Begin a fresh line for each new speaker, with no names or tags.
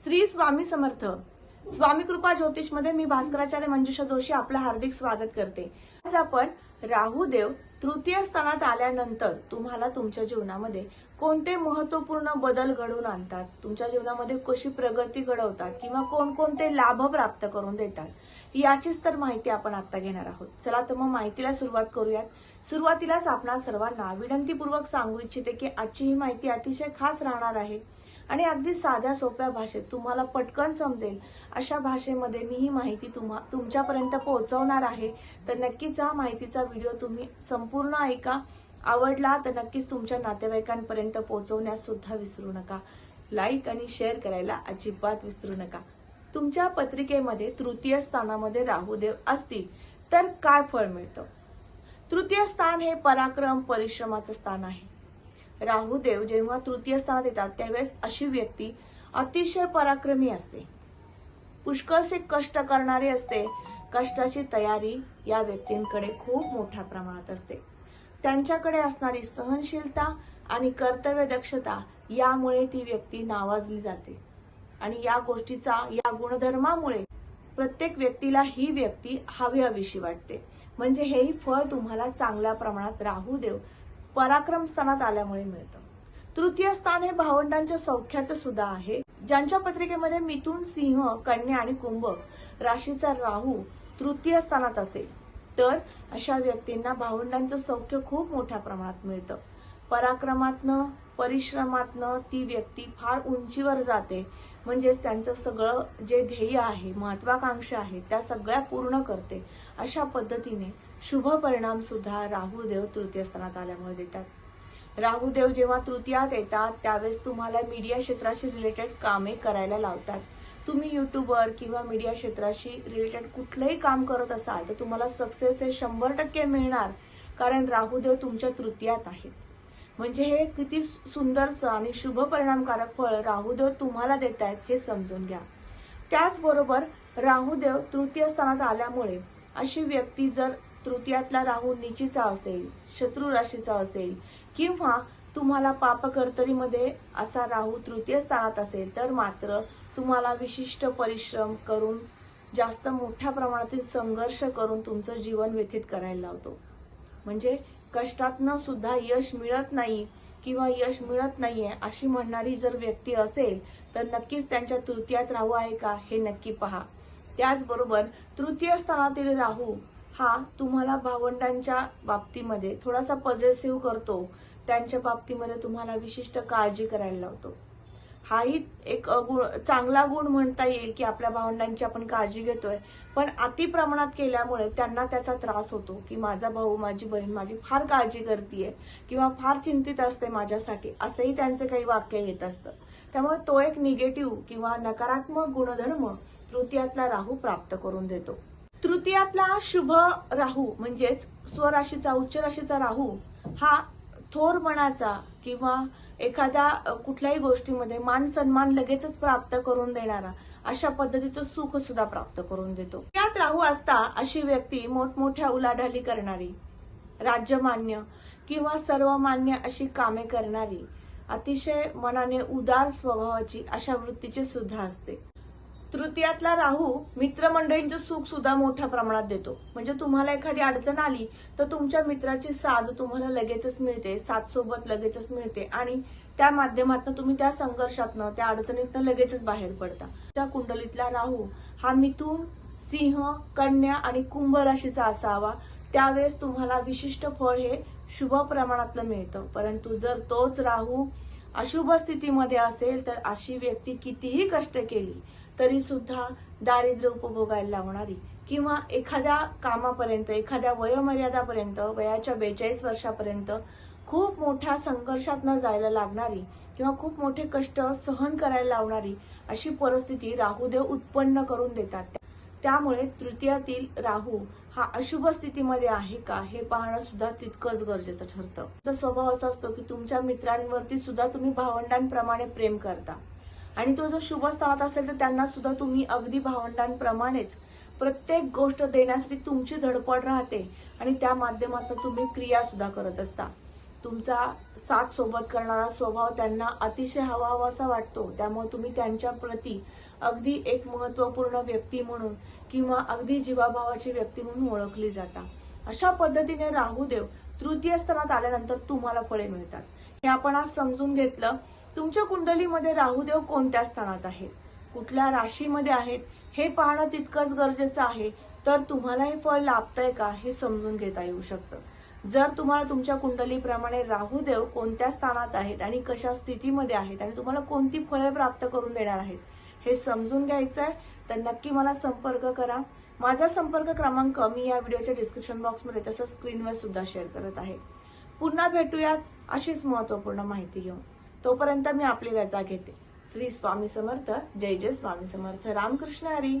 श्री स्वामी समर्थ. स्वामी कृपा ज्योतिषमध्ये मी भास्कराचार्य मंजुषा जोशी आपलं हार्दिक स्वागत करते. आज आपण राहू देव तृतीय स्थानात आल्यानंतर तुम्हाला तुमच्या जीवनामध्ये कोणते महत्त्वपूर्ण बदल घडवून आणतात? तुमच्या जीवनामध्ये कशी प्रगती घडवतात किंवा कोणकोणते लाभ प्राप्त करून देतात? याचीच तर माहिती आपण आता घेणार आहोत. चला तर मग माहितीला सुरुवात करूयात. सुरुवातीलाच आपणा सर्वांना विनंतीपूर्वक सांगू इच्छिते की आजची ही माहिती अतिशय खास राहणार आहे. आणि अगदी साध्या सोप्या भाषेत तुम्हाला पटकन समजेल. अशा भाषेमध्ये मी ही माहिती तुम्हा तुमच्यापर्यंत पोहोचवणार आहे. तर नक्कीच हा माहितीचा व्हिडिओ तुम्ही संपूर्ण ऐका. आवडला तर नक्कीच तुमच्या नातेवाईकांपर्यंत पोहोचवण्यास सुद्धा विसरू नका. लाईक आणि शेअर करायला अजिबात विसरू नका. तुमच्या पत्रिकेमध्ये तृतीय स्थानामध्ये राहुदेव असतील तर काय फळ मिळतं? तृतीय स्थान हे पराक्रम परिश्रमाचं स्थान आहे. राहुदेव जेव्हा तृतीय स्थानात येतात त्यावेळेस अशी व्यक्ती अतिशय पराक्रमी असते. पुष्कळसे कष्ट करणारी असते. कष्टाची तयारी या व्यक्तींकडे खूप मोठ्या प्रमाणात असते. त्यांच्याकडे असणारी सहनशीलता आणि कर्तव्य दक्षता यामुळे ती व्यक्ती नावाजली जाते. आणि या गोष्टीचा या गुणधर्मामुळे प्रत्येक व्यक्तीला ही व्यक्ती हवी हवीशी वाटते. म्हणजे हेही फळ तुम्हाला चांगल्या प्रमाणात राहू देव पराक्रम स्थानात आल्यामुळे मिळतं. तृतीय स्थान हे भावंडांच्या सौख्याचं सुद्धा आहे. ज्यांच्या पत्रिकेमध्ये मिथुन सिंह कन्या आणि कुंभ राशीचा राहू तृतीय स्थानात असेल तर अशा व्यक्तींना भावंडांचं सौख्य खूप मोठ्या प्रमाणात मिळतं. पराक्रमातनं परिश्रमातनं ती व्यक्ती फार उंचीवर जाते. म्हणजेच त्यांचं सगळं जे ध्येय आहे महत्वाकांक्षा आहे त्या सगळ्या पूर्ण करते. अशा पद्धतीने शुभ परिणाम सुद्धा राहुदेव तृतीय स्थानात आल्यामुळे देतात. राहुदेव जेव्हा तृतीयात येतात त्यावेळेस तुम्हाला मीडिया क्षेत्राशी रिलेटेड कामे करायला लावतात. तुम्ही युट्यूबवर किंवा मीडिया क्षेत्राशी रिलेटेड कुठलंही काम करत असाल तर तुम्हाला सक्सेस हे शंभर टक्के मिळणार कारण राहुदेव तुमच्या तृतीयात आहेत. म्हणजे हे किती सुंदरचं आणि शुभ परिणामकारक फळ राहुदेव तुम्हाला देत आहेत हे समजून घ्या. त्याचबरोबर राहुदेव तृतीय स्थानात आल्यामुळे अशी व्यक्ती जर तृतीयातला राहू निचीचा असेल शत्रू राशीचा असेल किंवा तुम्हाला पापकर्तरीमध्ये असा राहू तृतीय स्थानात असेल तर मात्र तुम्हाला विशिष्ट परिश्रम करून जास्त मोठ्या प्रमाणातील संघर्ष करून तुमचं जीवन व्यतीत करायला लावतो. म्हणजे कष्टातनं सुद्धा यश मिळत नाही किंवा यश मिळत नाहीये अशी म्हणणारी जर व्यक्ती असेल तर नक्कीच त्यांच्या तृतीयात राहू आहे का हे नक्की पहा. त्याचबरोबर तृतीय स्थानातील राहू हा तुम्हाला भावंडांच्या बाबतीमध्ये थोडासा पॉझिटिव्ह करतो. त्यांच्या बाबतीमध्ये तुम्हाला विशिष्ट काळजी करायला लावतो. हाही एक गुण चांगला गुण म्हणता येईल की आपल्या भावंडांची आपण काळजी घेतोय. पण अति प्रमाणात केल्यामुळे त्यांना त्याचा त्रास होतो की माझा भाऊ माझी बहीण माझी फार काळजी करतीये किंवा फार चिंतित असते माझ्यासाठी असंही त्यांचे काही वाक्य येत असतं. त्यामुळे तो एक निगेटिव्ह किंवा नकारात्मक गुणधर्म तृतीयातला राहू प्राप्त करून देतो. तृतीयातला शुभ राहू म्हणजेच स्वराशीचा उच्च राशीचा राहू हा थोरपणाचा किंवा एखाद्या कुठल्याही गोष्टीमध्ये मान सन्मान लगेचच प्राप्त करून देणारा अशा पद्धतीचं सुख सुद्धा प्राप्त करून देतो. त्यात राहू असता अशी व्यक्ती मोठमोठ्या उलाढाली करणारी राज्यमान्य किंवा सर्वमान्य अशी कामे करणारी अतिशय मनाने उदार स्वभावाची अशा वृत्तीची सुद्धा असते. तृतीयातला राहू मित्रमंडळींचं सुख सुद्धा मोठ्या प्रमाणात देतो. म्हणजे तुम्हाला एखादी अडचण आली तर तुमच्या मित्राची साथ तुम्हाला लगेचच मिळते साथ सोबत लगेचच मिळते आणि त्या माध्यमातून तुम्ही त्या संघर्षातनं त्या अडचणीतनं लगेचच बाहेर पडता. त्या कुंडलीतला राहू हा मिथून सिंह कन्या आणि कुंभ राशीचा असावा. त्यावेळेस तुम्हाला विशिष्ट फळ हे शुभ प्रमाणातलं मिळतं. परंतु जर तोच राहू अशुभ स्थितीमध्ये असेल तर अशी व्यक्ती कितीही कष्ट केली तरी सुद्धा दारिद्र्य उपभोगायला लावणारी किंवा एखाद्या कामापर्यंत एखाद्या वयोमर्यादापर्यंत वयाच्या बेचाळीस वर्षापर्यंत खूप मोठ्या संघर्षात न जायला लागणारी किंवा खूप मोठे कष्ट सहन करायला लावणारी अशी परिस्थिती राहुदेव उत्पन्न करून देतात. त्यामुळे तृतीयातील राहू हा अशुभ स्थितीमध्ये आहे का हे पाहणं सुद्धा तितकंच गरजेचं ठरतं. तुमचा स्वभाव असा असतो की तुमच्या मित्रांवरती सुद्धा तुम्ही भावंडांप्रमाणे प्रेम करता. आणि तो जर शुभ स्थानात असेल तर त्यांना सुद्धा तुम्ही अगदी भावंडांप्रमाणेच प्रत्येक गोष्ट देण्यासाठी तुमची धडपड राहते आणि त्या माध्यमातून तुम्ही क्रिया सुद्धा करत असता. तुमचा साथ सोबत करणारा स्वभाव त्यांना अतिशय हवा हवासा वाटतो. त्यामुळे तुम्ही त्यांच्या प्रती अगदी एक महत्त्वपूर्ण व्यक्ती म्हणून किंवा अगदी जीवाभावाची व्यक्ती म्हणून ओळखली जाता. अशा पद्धतीने राहुदेव तृतीय स्थानात आल्यानंतर तुम्हाला फळे मिळतात. हे आपण आज समजून घेतलं. तुमच्या कुंडलीमध्ये राहुदेव कोणत्या स्थानात आहेत? कुठल्या राशीमध्ये आहेत? हे पाहणं तितकंच गरजेचं आहे. तर तुम्हाला हे फळ लाभतंय का हे समजून घेता येऊ शकतं. जर तुम्हाला तुमच्या कुंडलीप्रमाणे राहुदेव कोणत्या स्थानात आहेत आणि कशा स्थितीमध्ये आहेत आणि तुम्हाला कोणती फळे प्राप्त करून देणार आहेत हे समजून घ्यायचं आहे तर नक्की मला संपर्क करा. माझा संपर्क क्रमांक मी या व्हिडिओच्या डिस्क्रिप्शन बॉक्समध्ये तसंच स्क्रीनवर सुद्धा शेअर करत आहे. पुन्हा भेटूयात अशीच महत्त्वपूर्ण माहिती घेऊन. तोपर्यंत मी आपली रजा घेते. श्री स्वामी समर्थ जय जय स्वामी समर्थ. रामकृष्ण हरी.